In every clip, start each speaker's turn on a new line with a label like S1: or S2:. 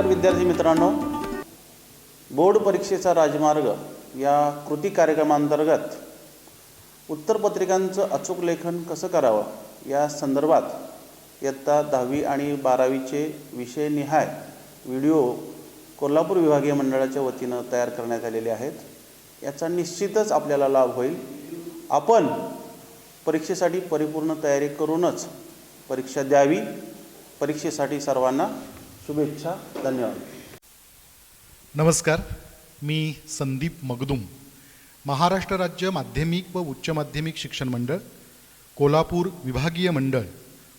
S1: नमस्कार विद्यार्थी मित्रांनो. बोर्ड परीक्षेचा राजमार्ग या कृती कार्यक्रमांतर्गत उत्तरपत्रिकांचं अचूक लेखन कसं करावं? या संदर्भात इयत्ता दहावी आणि बारावीचे विषयनिहाय व्हिडिओ कोल्हापूर विभागीय मंडळाच्या वतीनं तयार करण्यात आलेले आहेत. याचा निश्चितच आपल्याला लाभ होईल. आपण परीक्षेसाठी परिपूर्ण तयारी करूनच परीक्षा द्यावी. परीक्षेसाठी सर्वांना शुभेच्छा धन्यवाद.
S2: नमस्कार मी संदीप मगदुम महाराष्ट्र राज्य माध्यमिक व उच्च माध्यमिक शिक्षण मंडळ कोल्हापूर विभागीय मंडळ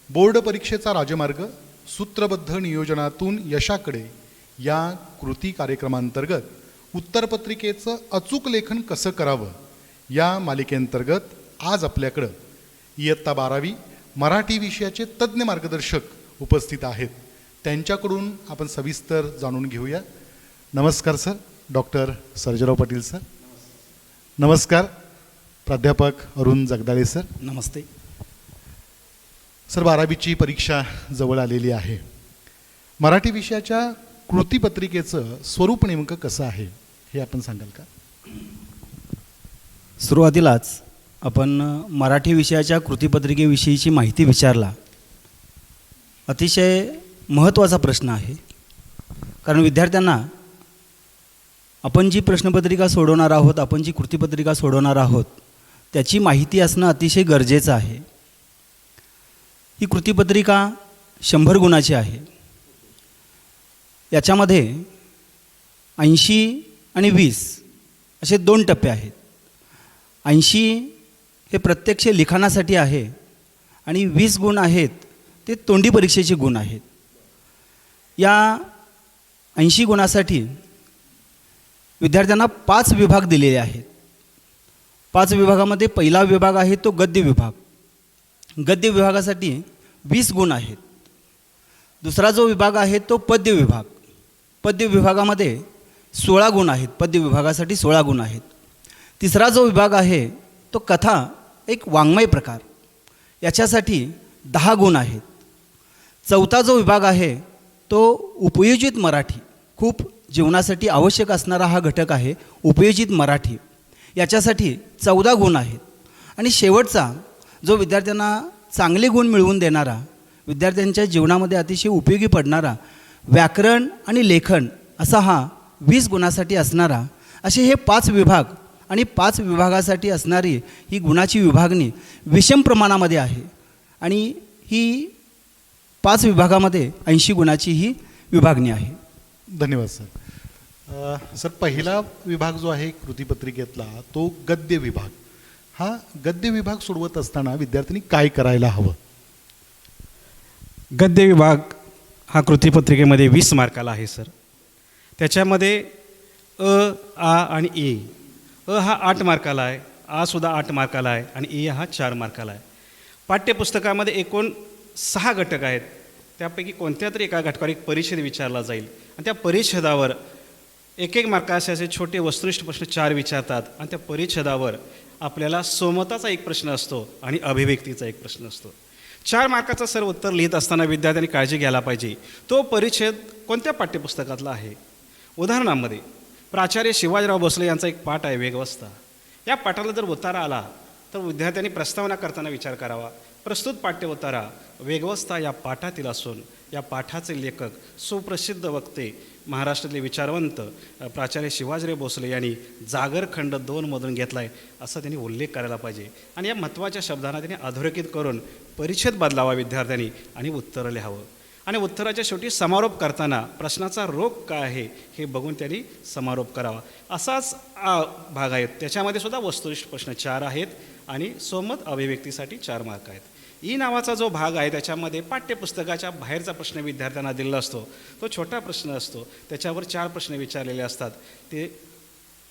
S2: बोर्ड परीक्षेचा राजमार्ग सूत्रबद्ध नियोजनातून यशाकडे या कृती कार्यक्रमांतर्गत उत्तरपत्रिकेचं अचूक लेखन कसं करावं या मालिकेअंतर्गत आज आपल्याकडं इयत्ता बारावी मराठी विषयाचे तज्ज्ञ मार्गदर्शक उपस्थित आहेत. त्यांच्याकडून आपण सविस्तर जाणून घेऊया. नमस्कार sir doctor Sarjerao Patil sir. नमस्कार प्राध्यापक अरुण जगदाळे सर.
S3: नमस्ते.
S2: सर बारावीची परीक्षा जवळ आलेली आहे. मराठी विषयाच्या कृतीपत्रिकेचं स्वरूप नेमकं कसं आहे हे आपण सांगाल का?
S3: सुरुवातीलाच आपण मराठी विषयाच्या कृतीपत्रिकेविषयीची माहिती विचारला. अतिशय महत्त्वाचा प्रश्न आहे. कारण विद्यार्थ्यांना आपण जी प्रश्नपत्रिका सोडवणार आहोत आपण जी कृतीपत्रिका सोडवणार आहोत त्याची माहिती असणं अतिशय गरजेचं आहे. ही कृतीपत्रिका शंभर गुणाची आहे. याच्यामध्ये ऐंशी आणि वीस असे दोन टप्पे आहेत. ऐंशी हे प्रत्यक्ष लिखाणासाठी आहे आणि वीस गुण आहेत ते तोंडी परीक्षेचे गुण आहेत. या ऐंशी गुणासाठी विद्यार्थ्यांना पाच विभाग दिलेले आहेत. पाच विभागामध्ये पहिला विभाग आहे तो गद्य विभाग. गद्य विभागासाठी वीस गुण आहेत. दुसरा जो विभाग आहे तो पद्य विभाग. पद्य विभागामध्ये सोळा गुण आहेत. पद्य विभागासाठी सोळा गुण आहेत. तिसरा जो विभाग आहे तो कथा एक वाङ्मय प्रकार. याच्यासाठी दहा गुण आहेत. चौथा जो विभाग आहे तो उपयोजित मराठी खूप जीवनासाठी आवश्यक असणारा हा घटक आहे उपयोजित मराठी. याच्यासाठी चौदा गुण आहेत. आणि शेवटचा जो विद्यार्थ्यांना चांगले गुण मिळवून देणारा विद्यार्थ्यांच्या जीवनामध्ये अतिशय उपयोगी पडणारा व्याकरण आणि लेखन असा हा वीस गुणासाठी असणारा असे हे पाच विभाग आणि पाच विभागासाठी असणारी ही गुणाची विभागणी विषम प्रमाणामध्ये आहे. आणि ही पाच विभागामध्ये ऐंशी गुणाची ही विभागणी आहे.
S2: धन्यवाद सर. सर पहिला विभाग जो आहे कृतीपत्रिकेतला तो गद्य विभाग. हा गद्य विभाग सोडवत असताना विद्यार्थ्यांनी काय करायला हवं?
S4: गद्य विभाग हा कृतीपत्रिकेमध्ये वीस मार्काला आहे सर. त्याच्यामध्ये अ आ आणि ए. अ हा आठ मार्काला आहे आ सुद्धा आठ मार्काला आहे आणि ए हा चार मार्काला आहे. पाठ्यपुस्तकामध्ये एकूण सहा घटक आहेत. त्यापैकी कोणत्या तरी एका घटकावर एक परिषद विचारला जाईल. आणि त्या परिषदावर एक एक मार्काचे असे छोटे वस्तुनिष्ठ प्रश्न चार विचारतात. आणि त्या परिच्छेदावर आपल्याला सोमताचा एक प्रश्न असतो आणि अभिव्यक्तीचा एक प्रश्न असतो. चार मार्काचं सर उत्तर लिहित असताना विद्यार्थ्यांनी काळजी घ्यायला पाहिजे. तो परिच्छेद कोणत्या पाठ्यपुस्तकातला आहे? उदाहरणामध्ये प्राचार्य शिवाजीराव भोसले यांचा एक पाठ आहे वेगवस्था. या पाठाला जर उतारा आला तर विद्यार्थ्यांनी प्रस्तावना करताना विचार करावा. प्रस्तुत पाठ्यवतारा वेगवस्था या पाठातील असून या पाठाचे लेखक सुप्रसिद्ध वक्ते महाराष्ट्रातले विचारवंत प्राचार्य शिवाजीराव भोसले यांनी जागरखंड दोनमधून घेतला आहे असा त्यांनी उल्लेख करायला पाहिजे. आणि या महत्त्वाच्या शब्दांना त्यांनी अधोरेखित करून परिच्छेद बदलावा विद्यार्थ्यांनी आणि उत्तरं लिहावं. आणि उत्तराच्या शेवटी समारोप करताना प्रश्नाचा रोग काय आहे हे बघून त्यांनी समारोप करावा. असाच भाग आहेत. त्याच्यामध्ये सुद्धा वस्तुनिष्ठ प्रश्न चार आहेत आणि सोमत अभिव्यक्तीसाठी चार मार्क आहेत. ई नावाचा जो भाग आहे त्याच्यामध्ये पाठ्यपुस्तकाच्या बाहेरचा प्रश्न विद्यार्थ्यांना दिलेला असतो. तो छोटा प्रश्न असतो. त्याच्यावर चार प्रश्न विचारलेले असतात. ते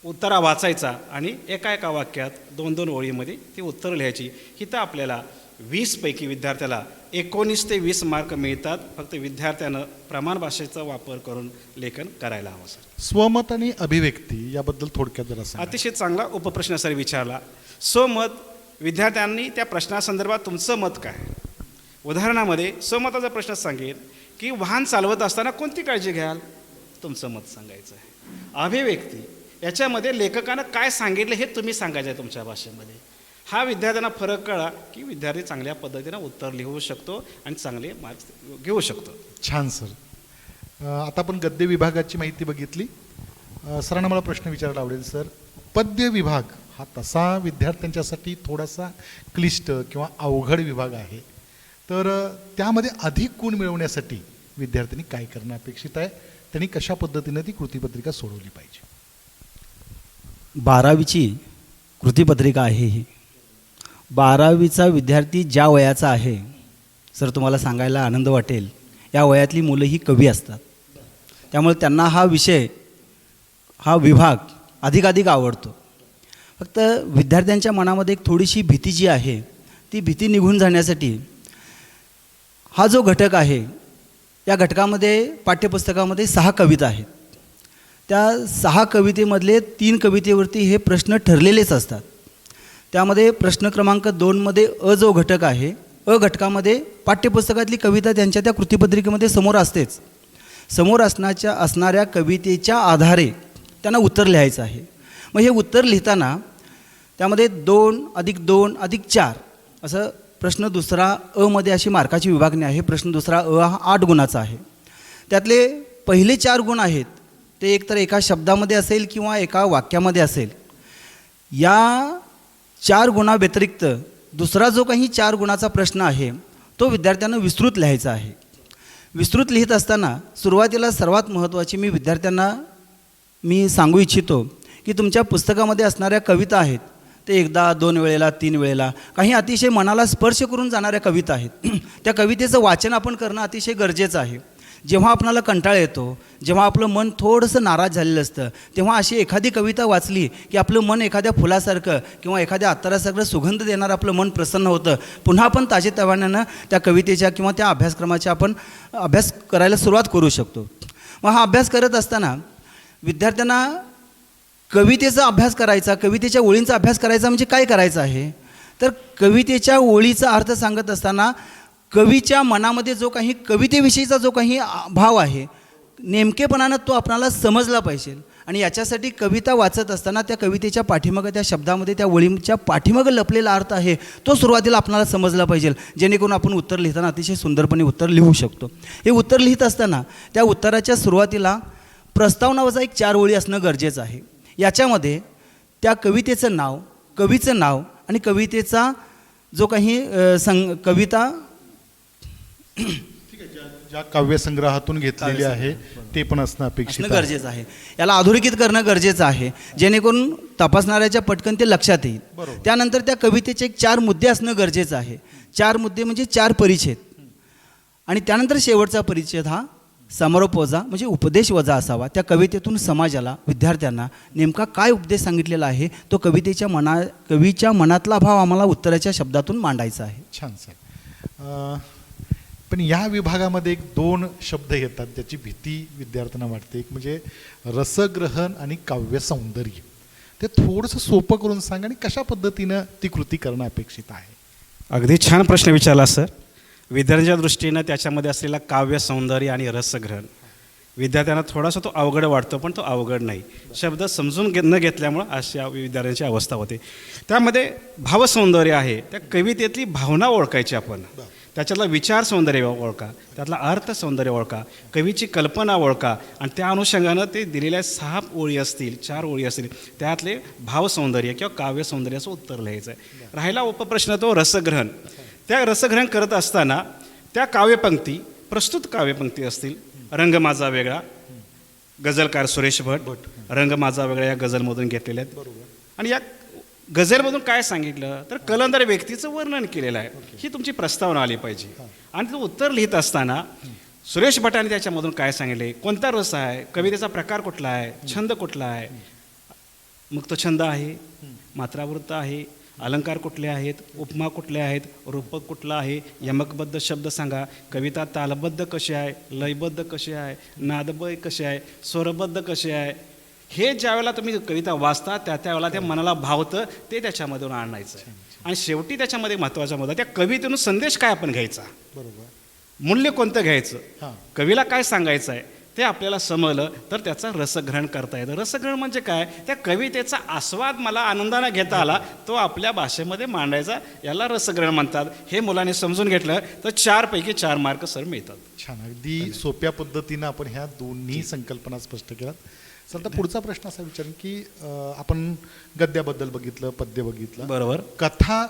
S4: उत्तरा वाचायचा आणि एका एका वाक्यात दोन दोन ओळीमध्ये ती उत्तरं लिहायची. इथं आपल्याला वीसपैकी विद्यार्थ्याला एकोणीस ते वीस मार्क मिळतात. फक्त विद्यार्थ्यानं प्रमाण भाषेचा वापर करून लेखन करायला हवं सर.
S2: स्वमत आणि अभिव्यक्ती याबद्दल थोडक्यात जरा
S4: अतिशय चांगला उपप्रश्न सर विचारला. स्वमत विद्यार्थ्यांनी त्या प्रश्नासंदर्भात तुमचं मत काय? उदाहरणामध्ये स्वमताचा प्रश्न सांगेल की वाहन चालवत असताना कोणती काळजी घ्याल? तुमचं मत सांगायचं आहे. अभिव्यक्ती याच्यामध्ये लेखकानं काय सांगितलं हे तुम्ही सांगायचं आहे तुमच्या भाषेमध्ये. हा विद्यार्थ्यांना फरक कळा की विद्यार्थी चांगल्या पद्धतीनं उत्तर लिहू शकतो आणि चांगले मार्क्स घेऊ शकतो.
S2: छान सर. आता आपण गद्य विभागाची माहिती बघितली. सरांना मला प्रश्न विचारायला आवडेल सर. पद्य विभाग हा तसा विद्यार्थ्यांच्यासाठी थोडासा क्लिष्ट किंवा अवघड विभाग आहे. तर त्यामध्ये अधिक गुण मिळवण्यासाठी विद्यार्थ्यांनी काय करणं अपेक्षित आहे? त्यांनी कशा पद्धतीनं ती कृतीपत्रिका सोडवली पाहिजे?
S3: बारावीची कृतीपत्रिका आहे ही. बारावीचा विद्यार्थी ज्या वयाचा आहे सर तुम्हाला सांगायला आनंद वाटेल या वयातली मुलं ही कवी असतात. त्यामुळे त्यांना हा विषय हा विभाग अधिकाधिक आवडतो. फक्त विद्यार्थ्यांच्या मनामध्ये एक थोडीशी भीती जी आहे ती भीती निघून जाण्यासाठी हा जो घटक आहे या घटकामध्ये पाठ्यपुस्तकामध्ये सहा कविता आहेत. त्या सहा कवितेमधले तीन कवितेवरती हे प्रश्न ठरलेलेच असतात. त्यामध्ये प्रश्न क्रमांक दोनमध्ये अ जो घटक आहे अ घटकामध्ये पाठ्यपुस्तकातली कविता त्यांच्या त्या कृतीपत्रिकेमध्ये समोर असतेच. समोर असण्याच्या असणाऱ्या कवितेच्या आधारे त्यांना उत्तर लिहायचं आहे. मग हे उत्तर लिहिताना त्यामध्ये दोन अधिक दोन अधिक चार असं प्रश्न दुसरा अमध्ये अशी मार्काची विभागणी आहे. प्रश्न दुसरा अ हा आठ गुणाचा आहे. त्यातले पहिले चार गुण आहेत ते एकतर एका शब्दामध्ये असेल किंवा एका वाक्यामध्ये असेल. या चार गुणाव्यतिरिक्त दुसरा जो काही चार गुणाचा प्रश्न आहे तो विद्यार्थ्यांना विस्तृत लिहायचा आहे. विस्तृत लिहित असताना सुरुवातीला सर्वात महत्त्वाची मी विद्यार्थ्यांना मी सांगू इच्छितो की तुमच्या पुस्तकामध्ये असणाऱ्या कविता आहेत ते एकदा दोन वेळेला तीन वेळेला. काही अतिशय मनाला स्पर्श करून जाणाऱ्या कविता आहेत. त्या कवितेचं वाचन आपण करणं अतिशय गरजेचं आहे. जेव्हा आपणाला कंटाळा येतो जेव्हा आपलं मन थोडंसं नाराज झालेलं असतं तेव्हा अशी एखादी कविता वाचली की आपलं मन एखाद्या फुलासारखं किंवा एखाद्या अत्तारासारखं सुगंध देणारं आपलं मन प्रसन्न होतं. पुन्हा आपण ताजेतवान्यानं त्या कवितेच्या किंवा त्या अभ्यासक्रमाच्या आपण अभ्यास करायला सुरुवात करू शकतो. मग हा अभ्यास करत असताना विद्यार्थ्यांना कवितेचा अभ्यास करायचा कवितेच्या ओळींचा अभ्यास करायचा म्हणजे काय करायचं आहे? तर कवितेच्या ओळीचा अर्थ सांगत असताना कवीच्या मनामध्ये जो काही कवितेविषयीचा जो काही भाव आहे नेमकेपणानं तो आपणाला समजला पाहिजे. आणि याच्यासाठी कविता वाचत असताना त्या कवितेच्या पाठीमागं त्या शब्दामध्ये त्या ओळींच्या पाठीमागं लपलेला अर्थ आहे तो सुरुवातीला आपणाला समजला पाहिजे. जेणेकरून आपण उत्तर लिहिताना अतिशय सुंदरपणे उत्तर लिहू शकतो. हे उत्तर लिहित असताना त्या उत्तराच्या सुरुवातीला प्रस्तावनावजा एक चार ओळी असणं गरजेचं आहे. याच्यामध्ये त्या कवितेचं नाव कवीचं नाव आणि कवितेचा जो काही संग कविता
S2: ज्या काव्यसंग्रहातून घेतलेली आहे ते पण असणं अपेक्षित
S3: गरजेचं आहे. याला अधोरेखित करणं गरजेचं आहे. जेणेकरून तपासणाऱ्याच्या पटकन ते लक्षात येईल. त्यानंतर त्या कवितेचे एक चार मुद्दे असणं गरजेचं आहे. चार मुद्दे म्हणजे चार परिच्छेद. आणि त्यानंतर शेवटचा परिच्छेद हा समारोप वजा म्हणजे उपदेश वजा असावा. त्या कवितेतून समाजाला विद्यार्थ्यांना नेमका काय उपदेश सांगितलेला आहे तो कवितेच्या मना कवीच्या मनातला भाव आम्हाला उत्तराच्या शब्दातून मांडायचा आहे.
S2: छान सर. पण या विभागामध्ये एक दोन शब्द येतात ज्याची भीती विद्यार्थ्यांना वाटते. एक म्हणजे रसग्रहण आणि काव्य सौंदर्य. ते थोडंसं सोपं करून सांगा आणि कशा पद्धतीनं ती कृती करणं अपेक्षित आहे?
S4: अगदी छान प्रश्न विचारला सर. विद्यार्थ्यांच्या दृष्टीनं त्याच्यामध्ये असलेला काव्य सौंदर्य आणि रसग्रहण. विद्यार्थ्यांना थोडासा तो अवघड वाटतो पण तो अवघड नाही. शब्द समजून घे न घेतल्यामुळं अशा विद्यार्थ्यांची अवस्था होते. त्यामध्ये भावसौंदर्य आहे. त्या कवितेतली भावना ओळखायची आपण. त्याच्यातला विचार सौंदर्य ओळखा त्यातला अर्थ सौंदर्य ओळखा कवीची कल्पना ओळखा आणि त्या अनुषंगानं ते दिलेल्या सहा ओळी असतील चार ओळी असतील त्यातले भावसौंदर्य किंवा काव्य सौंदर्याचं उत्तर लिहायचं. आहे राहिला उपप्रश्न तो रसग्रहण. त्या रसग्रहण करत असताना त्या काव्यपंक्ती प्रस्तुत काव्यपंक्ती असतील रंग माझा वेगळा गझलकार सुरेश भट रंग माझा वेगळा या गझलमधून घेतलेल्या आहेत. आणि या गझलमधून काय सांगितलं? तर कलंदर व्यक्तीचं वर्णन केलेलं आहे. ही तुमची प्रस्तावना आली पाहिजे. आणि तो उत्तर लिहित असताना सुरेश भटाने त्याच्यामधून काय सांगितले? कोणता रस आहे? कवितेचा प्रकार कुठला आहे? छंद कुठला आहे? मुक्तछंद आहे. मात्रावृत्त आहे. अलंकार कुठले आहेत? उपमा कुठले आहेत? रूपक कुठला आहे? यमकबद्ध शब्द सांगा. कविता तालबद्ध कशी आहे? लयबद्ध कशी आहे? नादबय कशी आहे? स्वरबद्ध कशी आहे? हे ज्यावेळेला तुम्ही कविता वाचता त्या त्यावेळेला त्या मनाला भावतं ते त्याच्यामधून आणायचं. आणि शेवटी त्याच्यामध्ये महत्त्वाचा मुद्दा त्या कवितेतून संदेश काय आपण घ्यायचा?
S2: बरोबर.
S4: मूल्य कोणतं घ्यायचं? कवीला काय सांगायचं आहे? ते आपल्याला समजलं तर त्याचं रसग्रहण करता येतं. रसग्रहण म्हणजे काय? त्या कवितेचा आस्वाद मला आनंदाने घेता आला तो आपल्या भाषेमध्ये मांडायचा. याला रसग्रहण म्हणतात. हे मुलांनी समजून घेतलं तर चारपैकी चार मार्क सर मिळतात.
S2: छान. अगदी सोप्या पद्धतीनं आपण ह्या दोन्ही संकल्पना स्पष्ट केल्यात. सर आता पुढचा प्रश्न असा विचारेन की आपण गद्याबद्दल बघितलं पद्य बघितलं.
S4: बरोबर.
S2: कथा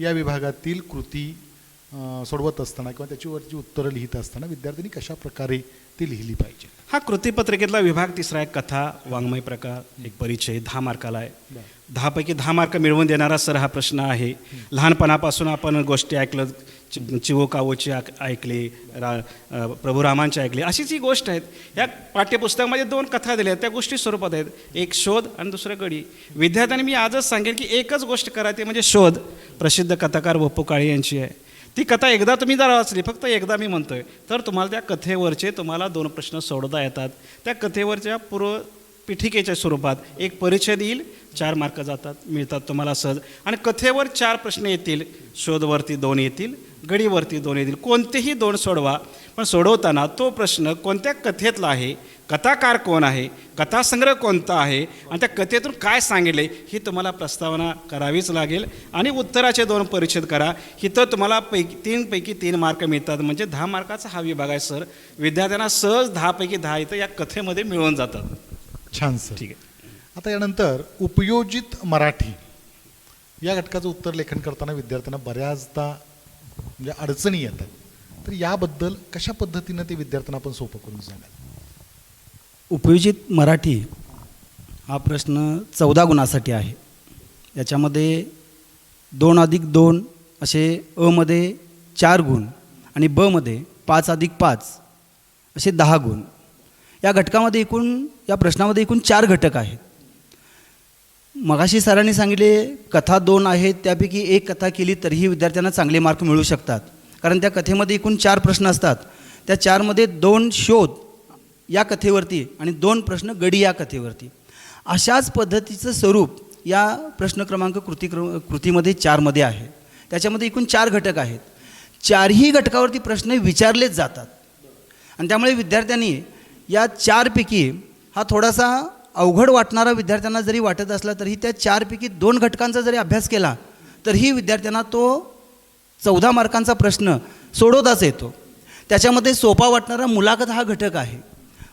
S2: या विभागातील कृती सोडवत असताना किंवा त्याच्यावरची उत्तरं लिहित असताना विद्यार्थ्यांनी कशा प्रकारे ती लिहिली पाहिजे?
S4: हा कृतीपत्रिकेतला विभाग तिसरा आहे कथा वाङ्मय प्रकार एक परिचय दहा मार्काला आहे. दहापैकी दहा मार्क मिळवून देणारा सर हा प्रश्न आहे. लहानपणापासून आपण गोष्टी ऐकलं चि- चिवो कावोची ऐकली रा प्रभू रामांची ऐकली अशीच ही गोष्ट आहेत. या पाठ्यपुस्तकामध्ये दोन कथा दिल्या आहेत त्या गोष्टी स्वरूपात आहेत. एक शोध आणि दुसरं गडी. विद्यार्थ्यांनी मी आजच सांगेन की एकच गोष्ट करा ती म्हणजे शोध. प्रसिद्ध कथाकार वप्पू काळे यांची आहे. ती कथा एकदा तुम्ही जर वाचली फक्त एकदा मी म्हणतोय. तर तुम्हाला त्या कथेवरचे तुम्हाला दोन प्रश्न सोडवता येतात. त्या कथेवरच्या पूर्व पीठिकेच्या स्वरूपात एक परिचय देईल चार मार्क जातात मिळतात तुम्हाला सहज. आणि कथेवर चार प्रश्न येतील शोधवरती दोन येतील गडीवरती दोन येतील कोणतेही दोन सोडवा. पण सोडवताना तो प्रश्न कोणत्या कथेतला आहे कथाकार कोण आहे कथासंग्रह कोणता आहे आणि त्या कथेतून काय सांगितले ही तुम्हाला प्रस्तावना करावीच लागेल. आणि उत्तराचे दोन परिच्छेद करा. इथं तुम्हाला पैकी तीनपैकी तीन मार्क मिळतात. म्हणजे दहा मार्काचा हा विभाग आहे सर. विद्यार्थ्यांना सहज दहापैकी दहा इथं या कथेमध्ये मिळून जातात
S2: छान सर
S4: ठीक आहे.
S2: आता यानंतर उपयोजित मराठी. या घटकाचं उत्तर लेखन करताना विद्यार्थ्यांना बऱ्याचदा म्हणजे अडचणी येतात. तर याबद्दल कशा पद्धतीनं ते विद्यार्थ्यांना आपण सोपं करून सांगाल?
S3: उपयोजित मराठी हा प्रश्न चौदा गुणासाठी आहे. याच्यामध्ये दोन अधिक दोन असे अमध्ये चार गुण आणि बमध्ये पाच अधिक पाच असे दहा गुण. या घटकामध्ये एकूण या प्रश्नामध्ये एकूण चार घटक आहेत. मगाशी सरांनी सांगितले कथा दोन आहेत त्यापैकी एक कथा केली तरीही विद्यार्थ्यांना चांगले मार्क मिळू शकतात. कारण त्या कथेमध्ये एकूण चार प्रश्न असतात. त्या चारमध्ये दोन शोध या कथेवरती आणि दोन प्रश्न गडी या कथेवरती. अशाच पद्धतीचं स्वरूप या प्रश्न क्रमांक कृती क्र कृतीमध्ये चारमध्ये आहे. त्याच्यामध्ये एकूण चार घटक आहेत. चारही घटकावरती प्रश्न विचारलेच जातात. आणि त्यामुळे विद्यार्थ्यांनी या चारपैकी हा थोडासा अवघड वाटणारा विद्यार्थ्यांना जरी वाटत असला तरी त्या चारपैकी दोन घटकांचा जरी अभ्यास केला तरीही विद्यार्थ्यांना तो चौदा मार्कांचा प्रश्न सोडवताच येतो. त्याच्यामध्ये सोपा वाटणारा मुलाखत हा घटक आहे.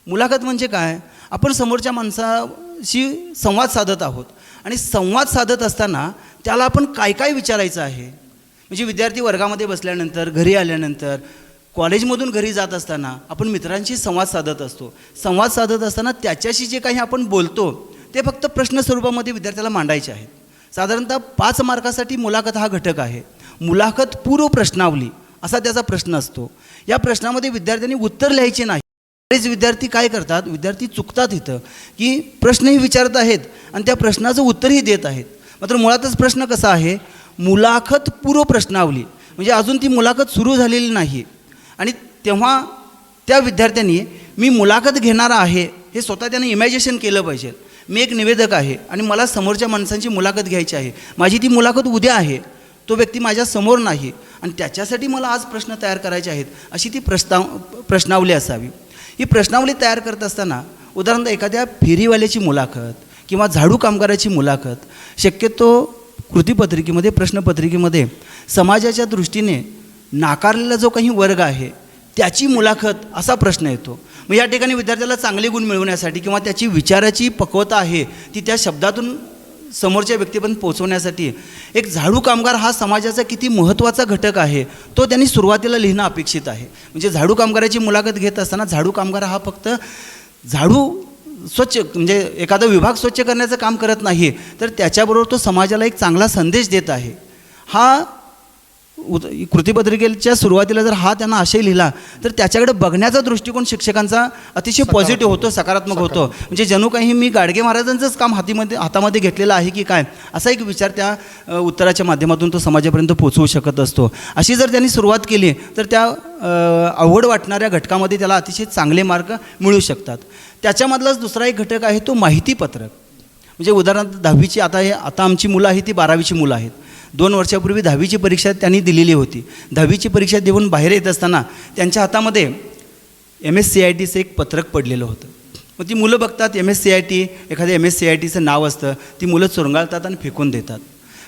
S3: मुलाखत म्हणजे काय? आपण समोरच्या माणसाशी संवाद साधत आहोत आणि संवाद साधत असताना त्याला आपण काय काय विचारायचं आहे? म्हणजे विद्यार्थी वर्गामध्ये बसल्यानंतर घरी आल्यानंतर कॉलेजमधून घरी जात असताना आपण मित्रांशी संवाद साधत असतो. संवाद साधत असताना त्याच्याशी जे काही आपण बोलतो ते फक्त प्रश्न स्वरूपामध्ये विद्यार्थ्याला मांडायचे आहेत. साधारणतः पाच मार्कासाठी मुलाखत हा घटक आहे. मुलाखत पूर्व प्रश्नावली असा त्याचा प्रश्न असतो. या प्रश्नामध्ये विद्यार्थ्यांनी उत्तर लिहायचे नाही. बरेच विद्यार्थी काय करतात? विद्यार्थी चुकतात इथं की प्रश्नही विचारत आहेत आणि त्या प्रश्नाचं उत्तरही देत आहेत. मात्र मुळातच प्रश्न कसा आहे? मुलाखत पूर्व प्रश्नावली. म्हणजे अजून ती मुलाखत सुरू झालेली नाही. आणि तेव्हा त्या विद्यार्थ्यांनी मी मुलाखत घेणारा आहे. हे स्वतः त्यानं इमॅजिनेशन केलं पाहिजे. मी एक निवेदक आहे आणि मला समोरच्या माणसांची मुलाखत घ्यायची आहे. माझी ती मुलाखत उद्या आहे. तो व्यक्ती माझ्यासमोर नाही. आणि त्याच्यासाठी मला आज प्रश्न तयार करायचे आहेत अशी ती प्रस्ताव प्रश्नावली असावी. ही प्रश्नावली तयार करत असताना उदाहरणार्थ एखाद्या फेरीवाल्याची मुलाखत किंवा झाडू कामगाराची मुलाखत शक्यतो कृतीपत्रिकेमध्ये प्रश्नपत्रिकेमध्ये समाजाच्या दृष्टीने नाकारलेला जो काही वर्ग आहे त्याची मुलाखत असा प्रश्न येतो. मग या ठिकाणी विद्यार्थ्याला चांगले गुण मिळवण्यासाठी किंवा त्याची विचाराची पक्वता आहे ती त्या शब्दातून समोरच्या व्यक्तीपर्यंत पोहोचवण्यासाठी एक झाडू कामगार हा समाजाचा किती महत्त्वाचा घटक आहे तो त्यांनी सुरुवातीला लिहिणं अपेक्षित आहे. म्हणजे झाडू कामगाराची मुलाखत घेत असताना झाडू कामगार हा फक्त झाडू स्वच्छ म्हणजे एखादा विभाग स्वच्छ करण्याचं काम करत नाही तर त्याच्याबरोबर तो समाजाला एक चांगला संदेश देत आहे. हा उद कृतीपत्रिकेच्या सुरुवातीला जर हा त्यांना आशय लिहिला तर त्याच्याकडे बघण्याचा दृष्टिकोन शिक्षकांचा अतिशय पॉझिटिव्ह होतो सकारात्मक होतो. म्हणजे जणू काही मी गाडगे महाराजांचंच काम हातीमध्ये हातामध्ये घेतलेलं आहे की काय असा एक विचार त्या उत्तराच्या माध्यमातून तो समाजापर्यंत पोचवू शकत असतो. अशी जर त्यांनी सुरुवात केली तर त्या अवघड वाटणाऱ्या घटकामध्ये त्याला अतिशय चांगले मार्क मिळू शकतात. त्याच्यामधलाच दुसरा एक घटक आहे तो माहितीपत्रक. म्हणजे उदाहरणार्थ दहावीची आता हे आता आमची मुलं आहेत ती बारावीची मुलं आहेत. दोन वर्षापूर्वी दहावीची परीक्षा त्यांनी दिलेली होती. दहावीची परीक्षा देऊन बाहेर येत असताना त्यांच्या हातामध्ये एम एस सी आय टीचं एक पत्रक पडलेलं होतं. मग ती मुलं बघतात M S C I T एखाद्या एम एस सी आय टीचं नाव असतं ती मुलं चुरंगाळतात आणि फेकून देतात.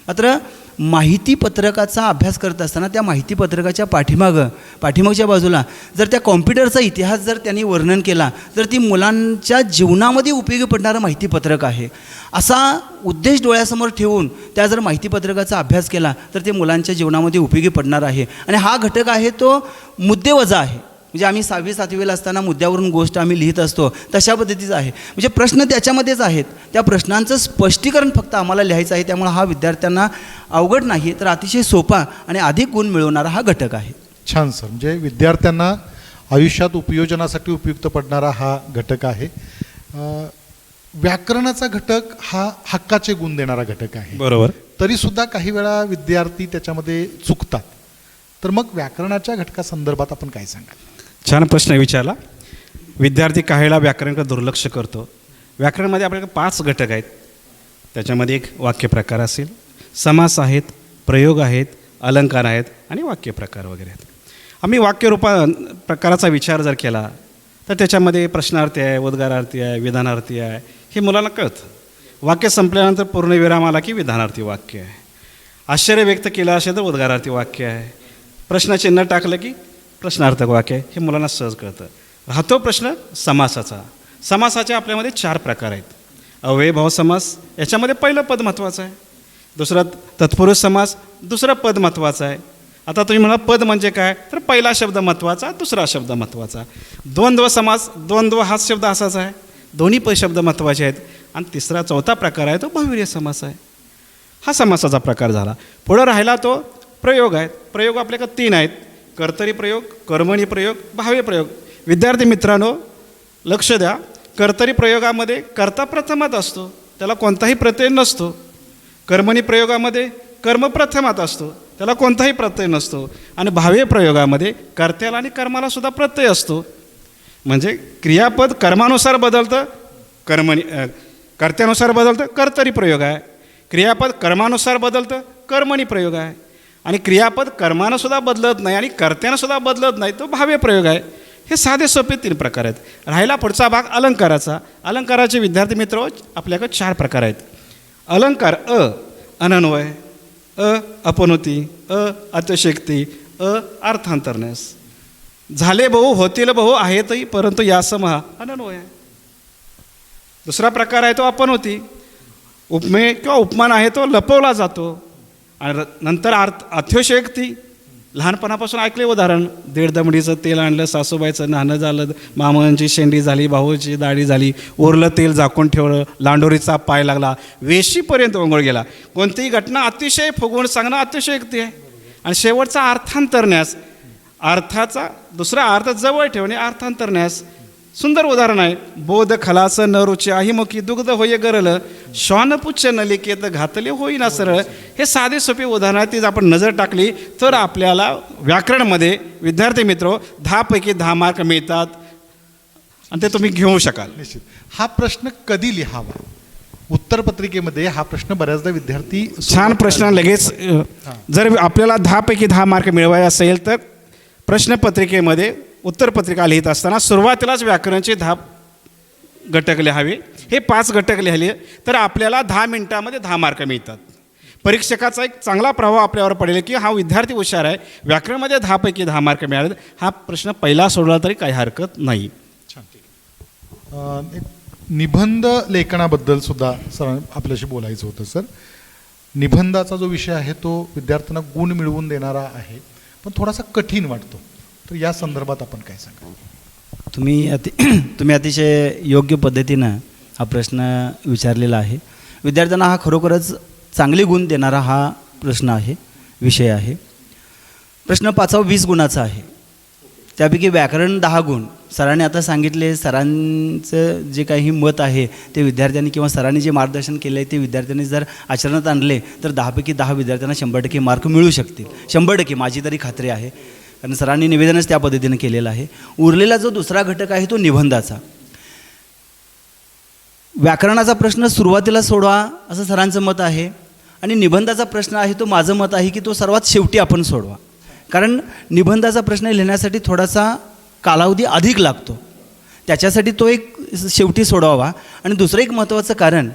S3: मात्र माहिती पत्रकाचा अभ्यास करत असताना त्या माहिती पत्रकाच्या पाठीमागं पाठीमागच्या बाजूला जर त्या कॉम्प्युटरचा इतिहास जर त्यांनी वर्णन केला तर ती मुलांच्या जीवनामध्ये उपयोगी पडणारं माहिती पत्रक आहे. असा उद्देश डोळ्यासमोर ठेवून त्या जर माहिती पत्रकाचा अभ्यास केला तर ते मुलांच्या जीवनामध्ये उपयोगी पडणार आहे. आणि हा घटक आहे तो मुद्देवजा आहे. म्हणजे आम्ही सहावी सातवीला असताना मुद्द्यावरून गोष्ट आम्ही लिहित असतो तशा पद्धतीचं आहे. म्हणजे प्रश्न त्याच्यामध्येच आहेत. त्या प्रश्नांचं स्पष्टीकरण फक्त आम्हाला लिहायचं आहे त्यामुळे हा विद्यार्थ्यांना अवघड नाही तर अतिशय सोपा आणि अधिक गुण मिळवणारा हा घटक आहे.
S2: छान सर. म्हणजे विद्यार्थ्यांना आयुष्यात उपयोजनासाठी उपयुक्त पडणारा हा घटक आहे. व्याकरणाचा घटक हा हक्काचे गुण देणारा घटक आहे.
S4: बरोबर.
S2: तरीसुद्धा काही वेळा विद्यार्थी त्याच्यामध्ये चुकतात. तर मग व्याकरणाच्या घटकासंदर्भात आपण काय सांगाल?
S4: छान प्रश्न विचारला. विद्यार्थी काहीला व्याकरणकडे व्याकरणाकडे दुर्लक्ष करतो. व्याकरणमध्ये आपल्याकडे पाच घटक आहेत. त्याच्यामध्ये एक वाक्यप्रकार असेल समास आहेत प्रयोग आहेत अलंकार आहेत आणि वाक्यप्रकार वगैरे आहेत. आम्ही वाक्यरूपा प्रकाराचा विचार जर केला तर त्याच्यामध्ये प्रश्नार्थी आहे उद्गारार्थी आहे विधानार्थी आहे हे मुलांना कळतं. वाक्य संपल्यानंतर पूर्णविराम आला की विधानार्थी वाक्य आहे. आश्चर्य व्यक्त केलं असेल तर उद्गारार्थी वाक्य आहे. प्रश्नचिन्ह टाकलं की प्रश्नार्थक वाक्य आहे हे मुलांना सहज कळतं. राहतो प्रश्न समासाचा. समासाचे आपल्यामध्ये चार प्रकार आहेत. अव्ययभाव समास याच्यामध्ये पहिलं पद महत्त्वाचं आहे. दुसरा तत्पुरुष समास दुसरं पद महत्त्वाचं आहे. आता तुम्ही म्हणा पद म्हणजे काय? तर पहिला शब्द महत्त्वाचा दुसरा शब्द महत्त्वाचा. द्वंद्व समास द्वंद्व हाच शब्द असाच आहे. दोन्ही पद शब्द महत्त्वाचे आहेत. आणि तिसरा चौथा प्रकार आहे तो बहुवीर्य समास आहे. हा समासाचा प्रकार झाला. पुढं राहिला तो प्रयोग आहेत प्रयोग आपल्याकडे तीन आहेत. कर्तरी प्रयोग कर्मणी प्रयोग भावे प्रयोग. विद्यार्थी मित्रांनो लक्ष द्या. कर्तरी प्रयोगामध्ये कर्ता प्रथमात असतो. त्याला कोणताही प्रत्यय नसतो. कर्मणी प्रयोगामध्ये कर्म प्रथमात असतो. त्याला कोणताही प्रत्यय नसतो. आणि भावे प्रयोगामध्ये कर्त्याला आणि कर्माला सुद्धा प्रत्यय असतो. म्हणजे क्रियापद कर्मानुसार बदलतं कर्मणी कर्त्यानुसार बदलतं कर्तरी प्रयोग आहे. क्रियापद कर्मानुसार बदलतं कर्मणी प्रयोग आहे. आणि क्रियापद कर्मानंसुद्धा बदलत नाही आणि कर्त्यानंसुद्धा बदलत नाही तो भाव्य प्रयोग आहे. हे साधे सोपे तीन प्रकार आहेत. राहिला पुढचा भाग अलंकाराचा. अलंकाराचे विद्यार्थी मित्र आपल्याकडे चार प्रकार आहेत. अलंकार अ अनन्वय अ अपनोती अ अतिशक्ती अ अर्थांतरण्यास झाले बहु होतील बहु आहेतही परंतु यासम हा अनन्वय आहे. दुसरा प्रकार आहे तो अपनोती. उपमे किंवा उपमान आहे तो लपवला जातो. आणि नंतर अर्थ अथ्योशक्ती लहानपणापासून ऐकले उदाहरण. दीड दमडीचं तेल आणलं सासूबाईचं नाणं झालं मामांची शेंडी झाली भाऊची दाढी झाली उरलं तेल झाकून ठेवलं लांडोरीचा पाय लागला वेशीपर्यंत ओंगळ गेला. कोणतीही घटना अतिशय फुगवून सांगणं अतिशयोक्ती आहे. आणि शेवटचा अर्थांतरण्यास अर्थाचा दुसरा अर्थ जवळ ठेवणे अर्थांतरण्यास सुंदर उदाहरण आहे. बोध खलास न रुचे अहिमुखी दुग्ध होय गरल श्वानपुच्छ नलिकेत घातले होईना सरळ. हे साधे सोपे उदाहरण आहे. ती आपण नजर टाकली. तर आपल्याला व्याकरणमध्ये विद्यार्थी मित्र दहापैकी दहा मार्क मिळतात. आणि ते तुम्ही घेऊ शकाल.
S2: निश्चित. हा प्रश्न कधी लिहावा? उत्तरपत्रिकेमध्ये हा प्रश्न बऱ्याचदा विद्यार्थी
S4: छान प्रश्न लगेच जर आपल्याला दहापैकी दहा मार्क मिळवायचे असेल तर प्रश्नपत्रिकेमध्ये उत्तरपत्रिका लिहित असताना सुरुवातीलाच व्याकरणाचे दहा घटक लिहावे हे पाच घटक लिहिले तर आपल्याला दहा मिनिटामध्ये दहा मार्क मिळतात. परीक्षकाचा एक चांगला प्रभाव आपल्यावर पडेल की हा विद्यार्थी हुशार आहे व्याकरणमध्ये दहापैकी दहा मार्क मिळाले हा प्रश्न पहिला सोडला तरी काही हरकत नाही.
S2: निबंध लेखनाबद्दल सुद्धा सर आपल्याशी बोलायचं होतं सर. निबंधाचा जो विषय आहे तो विद्यार्थ्यांना गुण मिळवून देणारा आहे पण थोडासा कठीण वाटतो. तर या संदर्भात आपण काय सांगा
S3: तुम्ही अति तुम्ही अतिशय योग्य पद्धतीनं हा प्रश्न विचारलेला आहे. विद्यार्थ्यांना हा खरोखरच चांगले गुण देणारा हा प्रश्न आहे विषय आहे. प्रश्न पाचावा वीस गुणाचा आहे. त्यापैकी व्याकरण दहा गुण. सरांनी आता सांगितले सरांचं जे काही मत आहे ते विद्यार्थ्यांनी किंवा सरांनी जे मार्गदर्शन केलं आहे ते विद्यार्थ्यांनी जर आचरणात आणले तर दहापैकी दहा विद्यार्थ्यांना शंभर टक्के मार्क मिळू शकतील. शंभर टक्के माझी तरी खात्री आहे. कारण सरांनी निवेदनच त्या पद्धतीनं केलेलं आहे. उरलेला जो दुसरा घटक आहे तो निबंधाचा. व्याकरणाचा प्रश्न सुरुवातीला सोडवा असं सरांचं मत आहे आणि निबंधाचा प्रश्न आहे तो माझं मत आहे की तो सर्वात शेवटी आपण सोडवा. कारण निबंधाचा प्रश्न लिहिण्यासाठी थोडासा कालावधी अधिक लागतो. त्याच्यासाठी तो एक शेवटी सोडवावा. आणि दुसरं एक महत्त्वाचं कारण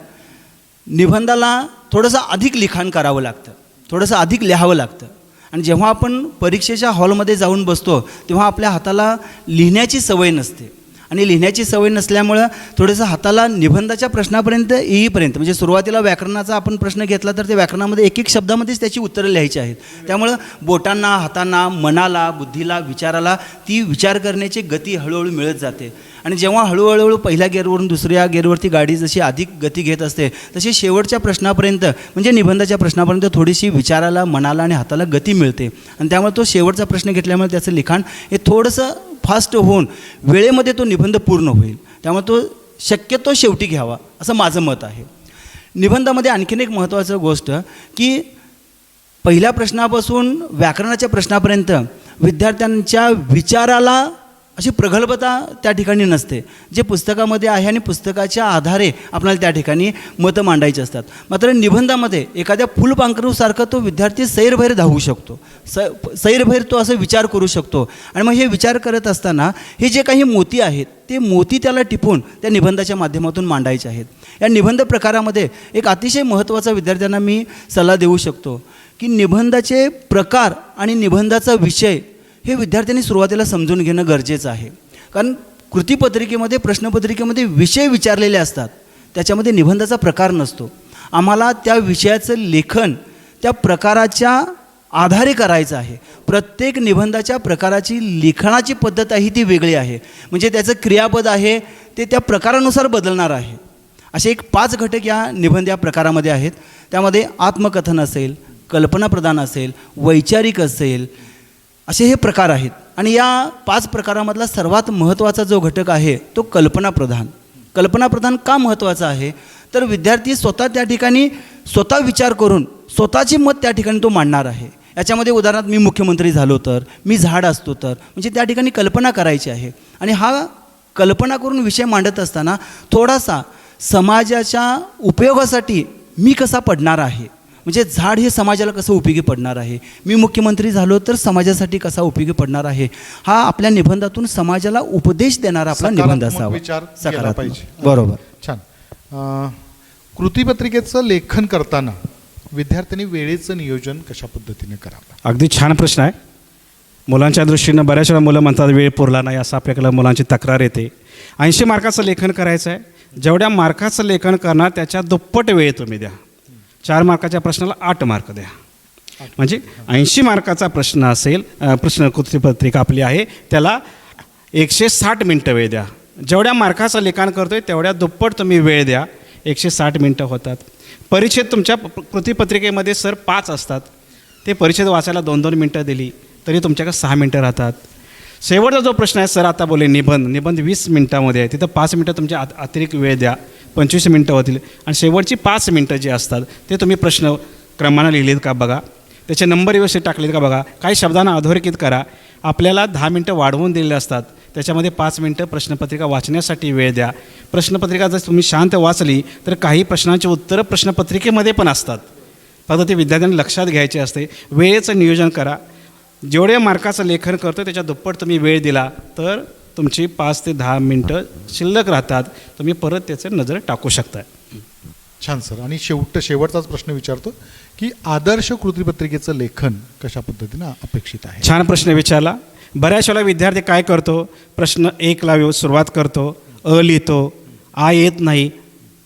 S3: निबंधाला थोडंसं अधिक लिखाण करावं लागतं. थोडंसं अधिक लिहावं लागतं. आणि जेव्हा आपण परीक्षेच्या हॉलमध्ये जाऊन बसतो तेव्हा आपल्या हाताला लिहिण्याची सवय नसते. आणि लिहिण्याची सवय नसल्यामुळं थोडंसं हाताला निबंधाच्या प्रश्नापर्यंत येईपर्यंत म्हणजे सुरुवातीला व्याकरणाचा आपण प्रश्न घेतला तर त्या व्याकरणामध्ये एक एक शब्दामध्येच त्याची उत्तरं लिहायची आहेत. त्यामुळं बोटांना हातांना मनाला बुद्धीला विचाराला ती विचार करण्याची गती हळूहळू मिळत जाते. आणि जेव्हा हळूहळू पहिल्या गेअरवरून दुसऱ्या गेअरवरती गाडी जशी अधिक गती घेत असते तशी शेवटच्या प्रश्नापर्यंत म्हणजे निबंधाच्या प्रश्नापर्यंत थोडीशी विचाराला मनाला आणि हाताला गती मिळते. आणि त्यामुळे तो शेवटचा प्रश्न घेतल्यामुळे त्याचं लिखाण हे थोडंसं फास्ट होऊन वेळेमध्ये तो निबंध पूर्ण होईल. त्यामुळे तो शक्यतो शेवटी घ्यावा असं माझं मत आहे. निबंधामध्ये आणखीन एक महत्त्वाचं गोष्ट की पहिल्या प्रश्नापासून व्याकरणाच्या प्रश्नापर्यंत विद्यार्थ्यांच्या विचाराला अशी प्रगल्भता त्या ठिकाणी नसते. जे पुस्तकामध्ये आहे आणि पुस्तकाच्या आधारे आपल्याला त्या ठिकाणी मतं मांडायची असतात. मात्र निबंधामध्ये एखाद्या फुलपांकरूसारखं तो विद्यार्थी सैरभैर धावू शकतो. स सैरभैर तो असं विचार करू शकतो. आणि मग हे विचार करत असताना हे जे काही मोती आहेत ते मोती त्याला टिपून त्या निबंधाच्या माध्यमातून मांडायचे आहेत. या निबंध प्रकारामध्ये एक अतिशय महत्त्वाचा विद्यार्थ्यांना मी सल्ला देऊ शकतो की निबंधाचे प्रकार आणि निबंधाचा विषय हे विद्यार्थ्यांनी सुरुवातीला समजून घेणं गरजेचं आहे. कारण कृतीपत्रिकेमध्ये प्रश्नपत्रिकेमध्ये विषय विचारलेले असतात. त्याच्यामध्ये निबंधाचा प्रकार नसतो. आम्हाला त्या विषयाचं लेखन त्या प्रकाराच्या आधारे करायचं आहे. प्रत्येक निबंधाच्या प्रकाराची लिखाणाची पद्धत आहे ती वेगळी आहे. म्हणजे त्याचं क्रियापद आहे ते त्या प्रकारानुसार बदलणार आहे. असे एक पाच घटक या निबंध या प्रकारामध्ये आहेत. त्यामध्ये आत्मकथन असेल कल्पनाप्रदान असेल वैचारिक असेल असे हे प्रकार आहेत. आणि या पाच प्रकारामधला सर्वात महत्त्वाचा जो घटक आहे तो कल्पनाप्रधान. कल्पनाप्रधान का महत्त्वाचा आहे? तर विद्यार्थी स्वतः त्या ठिकाणी स्वतः विचार करून स्वतःचे मत त्या ठिकाणी तो मांडणार आहे. याच्यामध्ये उदाहरणार्थ मी मुख्यमंत्री झालो तर मी झाड असतो तर म्हणजे त्या ठिकाणी कल्पना करायची आहे. आणि हा कल्पना करून विषय मांडत असताना थोडासा समाजाच्या उपयोगासाठी मी कसा पडणार आहे? म्हणजे झाड हे समाजाला कसं उपयोगी पडणार आहे? मी मुख्यमंत्री झालो तर समाजासाठी कसा उपयोगी पडणार आहे? हा आपल्या निबंधातून समाजाला उपदेश देणारा आपला निबंध असावा.
S2: विचार पाहिजे.
S3: बरोबर.
S2: छान. कृतीपत्रिकेचं लेखन करताना विद्यार्थ्यांनी वेळेचं नियोजन कशा पद्धतीने करावं?
S4: अगदी छान प्रश्न आहे. मुलांच्या दृष्टीनं बऱ्याच वेळा मुलं म्हणतात वेळ पुरला नाही असं आपल्याकडं मुलांची तक्रार येते. ऐंशी मार्काचं लेखन करायचं आहे जेवढ्या मार्काचं लेखन करणार त्याच्या दुप्पट वेळ तुम्ही द्या. चार मार्काच्या प्रश्नाला आठ मार्क द्या. म्हणजे ऐंशी मार्काचा प्रश्न असेल प्रश्न कृतीपत्रिका आपली आहे त्याला एकशे साठ मिनटं वेळ द्या. जेवढ्या मार्काचं लिखाण करतोय तेवढ्या दुप्पट तुम्ही वेळ द्या. एकशे साठ मिनटं होतात. परिच्छेद तुमच्या प- कृतीपत्रिकेमध्ये सर पाच असतात. ते परिच्छेद वाचायला दोन दोन मिनटं दिली तरी तुमच्याकडे सहा मिनटं राहतात. शेवटचा जो प्रश्न आहे सर आता बोले निबंध. निबंध वीस मिनटामध्ये आहे. तिथं पाच मिनटं तुमच्या अतिरिक्त वेळ द्या. पंचवीस मिनटं होतील. आणि शेवटची पाच मिनटं जी असतात ते तुम्ही प्रश्न क्रमानं लिहिलेत का बघा. त्याचे नंबर व्यवस्थित टाकलेत का बघा. काही शब्दांना अधोरेखित करा. आपल्याला दहा मिनटं वाढवून दिलेले असतात. त्याच्यामध्ये पाच मिनटं प्रश्नपत्रिका वाचण्यासाठी वेळ द्या. प्रश्नपत्रिका जर तुम्ही शांत वाचली तर काही प्रश्नांची उत्तरं प्रश्नपत्रिकेमध्ये पण असतात. फक्त ते विद्यार्थ्यांनी लक्षात घ्यायचे असते. वेळेचं नियोजन करा. जेवढ्या मार्काचं लेखन करतो त्याच्या दुप्पट तुम्ही वेळ दिला तर तुमची पाच ते दहा मिनटं शिल्लक राहतात तुम्ही परत त्याचं नजर टाकू शकता.
S2: छान सर. आणि शेवट शेवटचाच प्रश्न विचारतो की आदर्श कृतीपत्रिकेचं लेखन कशा पद्धतीनं अपेक्षित आहे?
S4: छान प्रश्न विचारला. बऱ्याच वेळेला विद्यार्थी काय करतो? प्रश्न एकला व्यव सुरुवात करतो. अ लिहितो. आ येत नाही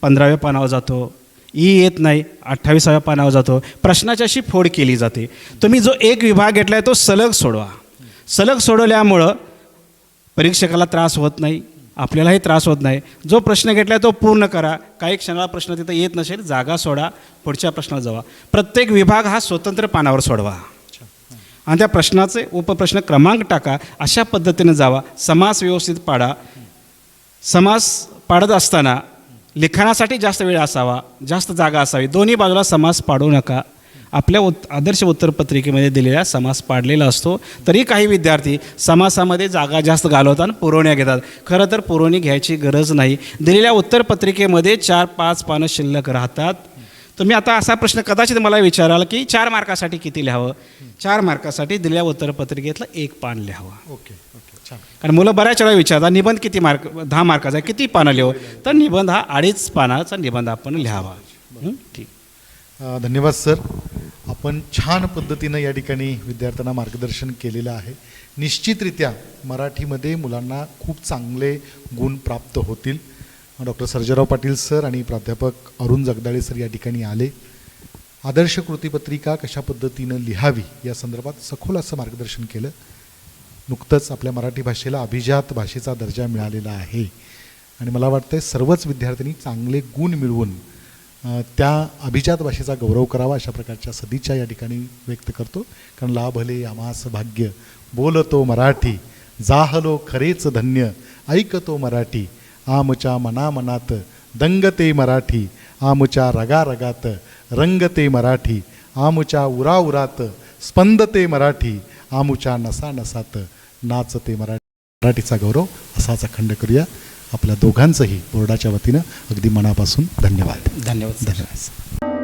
S4: पंधराव्या पानावर जातो. ई येत नाही अठ्ठावीसाव्या पानावर जातो. प्रश्नाची अशी फोड केली जाते. तुम्ही जो एक विभाग घेतला आहे तो सलग सोडवा. सलग सोडवल्यामुळं परीक्षकाला त्रास होत नाही आपल्यालाही त्रास होत नाही. जो प्रश्न घेतला तो पूर्ण करा. काही क्षणाला प्रश्न तिथं येत नसेल जागा सोडा पुढच्या प्रश्नाला जावा. प्रत्येक विभाग हा स्वतंत्र पानावर सोडवा. आणि त्या प्रश्नाचे उपप्रश्न क्रमांक टाका अशा पद्धतीने जावा. समास व्यवस्थित पाडा. समास पाडत असताना लिखाणासाठी जास्त वेळ असावा जास्त जागा असावी. दोन्ही बाजूला समास पाडू नका. आपल्या उत् आदर्श उत्तरपत्रिकेमध्ये दिलेला समास पाडलेला असतो. तरी काही विद्यार्थी समासामध्ये जागा जास्त घालवतात पुरवण्या घेतात. खरं तर पुरवणी घ्यायची गरज नाही. दिलेल्या उत्तरपत्रिकेमध्ये चार पाच पानं शिल्लक राहतात. तुम्ही आता असा प्रश्न कदाचित मला विचाराल की चार मार्कासाठी किती लिहावं? चार मार्कासाठी दिलेल्या उत्तरपत्रिकेतलं एक पान लिहावं.
S2: ओके ओके छान.
S4: कारण मुलं बऱ्याच वेळा विचारतात निबंध किती मार्क दहा मार्काचा आहे किती पानं लिहू तर निबंध हा अडीच पानाचा निबंध आपण लिहावा? ठीक.
S2: धन्यवाद सर. आपण छान पद्धतीनं या ठिकाणी विद्यार्थ्यांना मार्गदर्शन केलेलं आहे. निश्चितरित्या मराठीमध्ये मुलांना खूप चांगले गुण प्राप्त होतील. डॉक्टर सर्जराव पाटील सर आणि प्राध्यापक अरुण जगदाळे सर या ठिकाणी आले. आदर्श कृतीपत्रिका कशा पद्धतीनं लिहावी या संदर्भात सखोल असं मार्गदर्शन केलं. नुकतंच आपल्या मराठी भाषेला अभिजात भाषेचा दर्जा मिळालेला आहे. आणि मला वाटतं सर्वच विद्यार्थ्यांनी चांगले गुण मिळवून त्या अभिजात भाषेचा गौरव करावा अशा प्रकारच्या सदिच्छा या ठिकाणी व्यक्त करतो. कारण लाभले आमास भाग्य बोलतो मराठी जाहलो खरेच धन्य ऐकतो मराठी आमच्या मनामनात दंगते मराठी आमच्या रगारगात रंगते मराठी आमच्या उराउरात स्पंदते मराठी आमच्या नसा नसात नाचते मराठी. मराठीचा गौरव असाच अखंड करूया. आपल्या दोघांचंही बोर्डाच्या वतीनं अगदी मनापासून धन्यवाद.
S3: धन्यवाद
S2: धन्यवाद